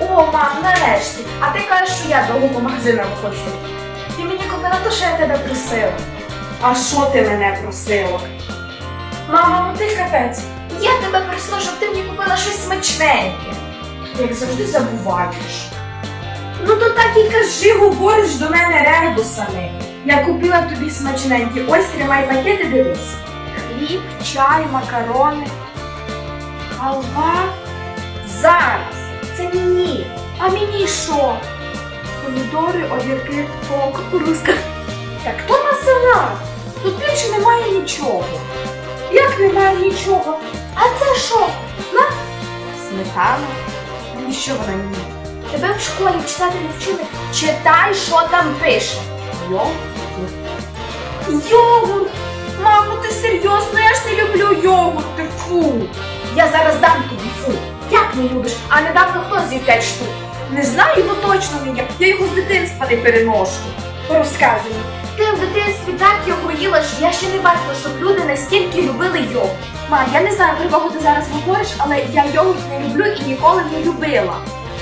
О, мам, нарешті. А ти кажеш, що я довго по магазинам ходжу. Ти мені купила те, що я тебе просила. А що ти мене просила? Мама, ну ти капець. Я тебе просила, щоб ти мені купила щось смачненьке. Як завжди забуваєш. Ну то так і кажи, говориш до мене ребусами. Я купила тобі смачненькі. Ось тримай пакети, дивись. Хліб, чай, макарони. Халва. Зараз. Це мені. А мені що? Помідори, огірки, о, кукурузка. Так то на салат. Тут більше немає нічого. Як немає нічого? А це що? На? Сметана. Навіщо вона мені? Тебе в школі читати не вчили. Читай, що там пише. Йогурт. Йогурт! Мамо, ти серйозно? Я ж не люблю йогурти. Фу. Я зараз дам тобі фу. Як не любиш? А недавно хто з'їв 5 штук? Не знаю, ну точно не я. Його з дитинства не переношу. Розказуй. мені. Ти в дитинстві так його їла, що я ще не бачила, щоб люди настільки любили йогурт. Ма, я не знаю, про кого ти зараз говориш, але я йогурт не люблю і ніколи не любила.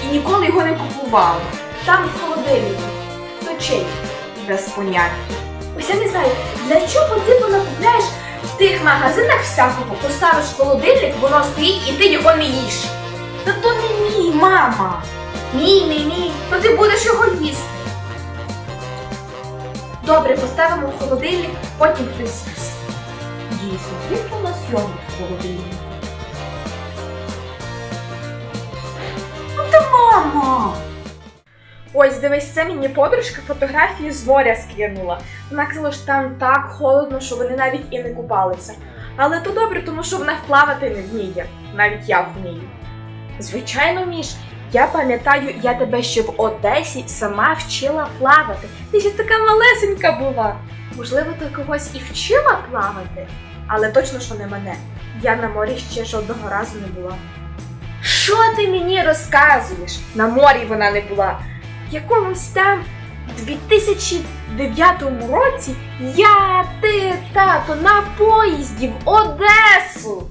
І ніколи його не купувала. Там в холодильнику. То чий? Без поняття. Ось я не знаю, для чого ти понакупляєш в тих магазинах всякого, поставиш холодильник, воно стоїть і ти його не їш. Та то не мій, мама. Мій, не мій, то ти будеш його їсти. Добре, поставимо в холодильник, потім хтось з'їсть. Дійсно, звідки у нас йогурт в холодильнику? Ось дивись, це мені подружка фотографії з моря скинула. Вона казала, що там так холодно, що вони навіть і не купалися. Але то добре, тому що вона плавати не вміє. Навіть я вмію. Звичайно, Міш, я пам'ятаю, я тебе ще в Одесі сама вчила плавати. Ти ще така малесенька була. Можливо, ти когось і вчила плавати, але точно, що не мене. Я на морі ще жодного разу не була. Що ти мені розказуєш? На морі вона не була. Якомусь там 2009 році я, ти, тато на поїзді в Одесу.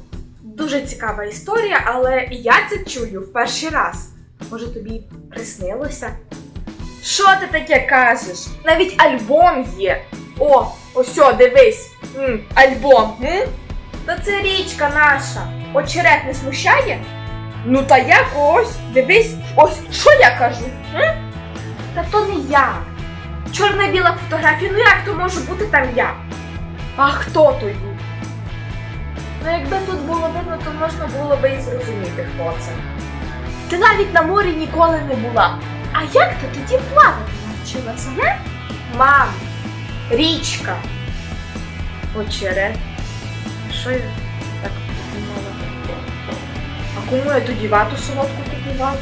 Дуже цікава історія, але я це чую в перший раз. Може, тобі приснилося? Що ти таке кажеш? Навіть альбом є. О, ось, дивись. М, альбом. М? Та це річка наша. Очерет не смущає? Ну та як ось, дивись, ось що я кажу? М? Та то не я. Чорна-біла фотографія, ну як то може бути там я? А хто тоді? Ну якби тут було видно, то можна було би і зрозуміти, хто це. Ти навіть на морі ніколи не була. А як ти тоді плавати навчилася, не? Мам, річка. Очерет. Що я так подумала? А кому я тоді вату солодку купувала?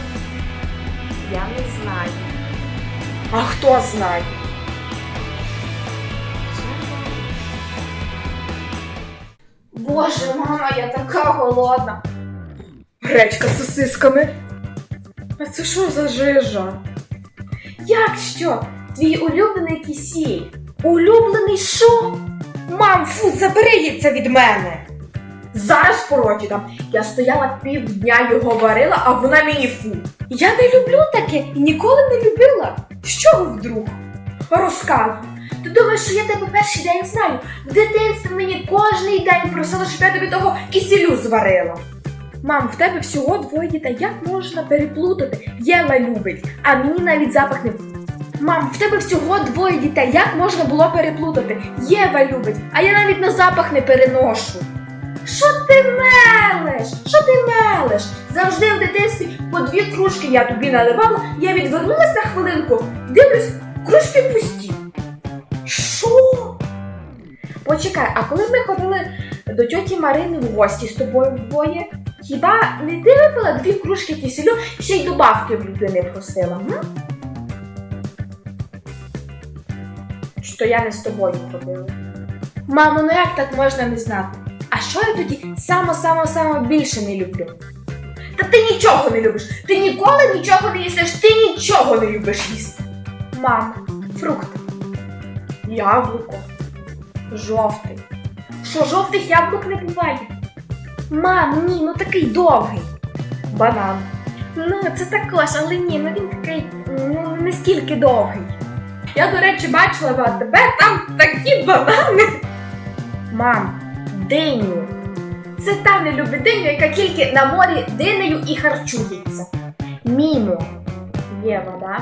Я не знаю. А хто знає? Боже, мама, я така голодна. Гречка з сосисками. А це що за жижа? Як що? Твій улюблений кисіль? Улюблений що? Мам, фу, забери її це від мене. Зараз пороті там. Я стояла півдня його варила, а вона мені фу. Я не люблю таке і ніколи не любила. З чого вдруг? Розказуй. Ти думаєш, що я тебе перший день знаю? В дитинстві мені кожний день просила, щоб я тобі того кисілю зварила. Мам, в тебе всього двоє дітей. Як можна переплутати? Єва любить, а мені навіть запах не. Мам, в тебе всього двоє дітей. Як можна було переплутати? Єва любить, а я навіть на запах не переношу. Що ти мелеш? Що ти мелеш? Завжди в дитинстві по дві кружки я тобі наливала, я відвернулась на хвилинку, дивлюсь, кружки пусті. Що? Почекай, а коли ми ходили до тьоті Марини в гості з тобою вдвоє, хіба не ти випила дві кружки киселю, ще й добавки в людини просила? М? Що я не з тобою ходила. Мамо, ну як так можна не знати? А що я тоді само-само-само більше не люблю? Та ти нічого не любиш. Ти ніколи нічого не їсиш, ти нічого не любиш їсти. Мам, фрукти. Яблуко. Жовтий. Що, жовтих яблук не буває? Мам, ні, ну такий довгий. Банан. Ну, це також, але ні, ну він такий ну, не скільки довгий. Я, до речі, бачила тебе там такі банани. Мам, диню. Це та не любить диню, яка тільки на морі динею і харчується. Міно. Є вода.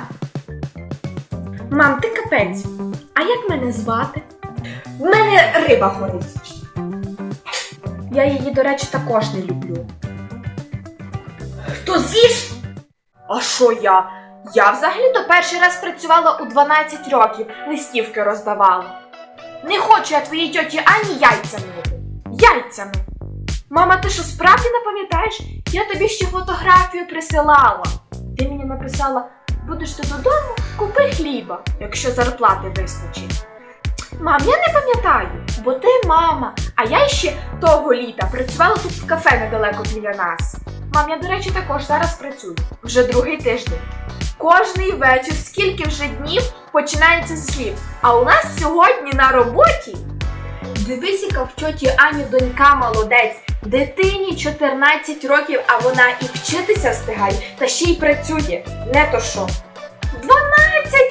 Мам, ти капець. А як мене звати? В мене риба горить. Я її, до речі, також не люблю. То з'їж? А що я? Я взагалі-то перший раз працювала у 12 років, листівки роздавала. Не хочу я твоїй тьоті Ані яйця мити. Яйцями. Мама, ти що справді не пам'ятаєш? Я тобі ще фотографію присилала. Ти мені написала, будеш ти додому, купи хліба, якщо зарплати вистачить. Мам, я не пам'ятаю, бо ти мама, а я ще того літа працювала тут в кафе недалеко біля нас. Мам, я, до речі, також зараз працюю. Вже другий тиждень. Кожний вечір, скільки вже днів, починається з слів. А у нас сьогодні на роботі. Яка в тьоті Ані донька молодець. Дитині 14 років, а вона і вчитися встигає, та ще й працює. Не то що. 12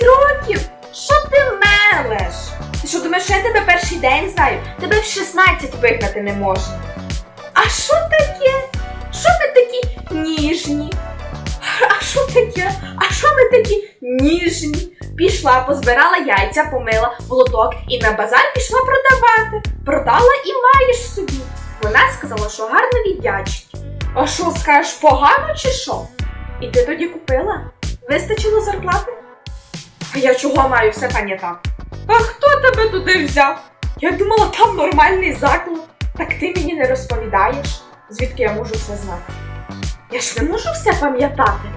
років! Що ти мелеш? Ти що думаєш, що я тебе перший день знаю? Тебе в 16 вигнати не можна. А що таке? Що ми такі ніжні? А що таке? А що ми такі ніжні? Пішла, позбирала яйця, помила в лоток і на базар пішла продавати. Продала і маєш собі. Вона сказала, що гарно віддячить. А що скажеш, погано чи що? І ти тоді купила? Вистачило зарплати? А я чого маю все пам'ятати? А хто тебе туди взяв? Я думала, там нормальний заклад. Так ти мені не розповідаєш, звідки я можу все знати. Я ж не можу все пам'ятати.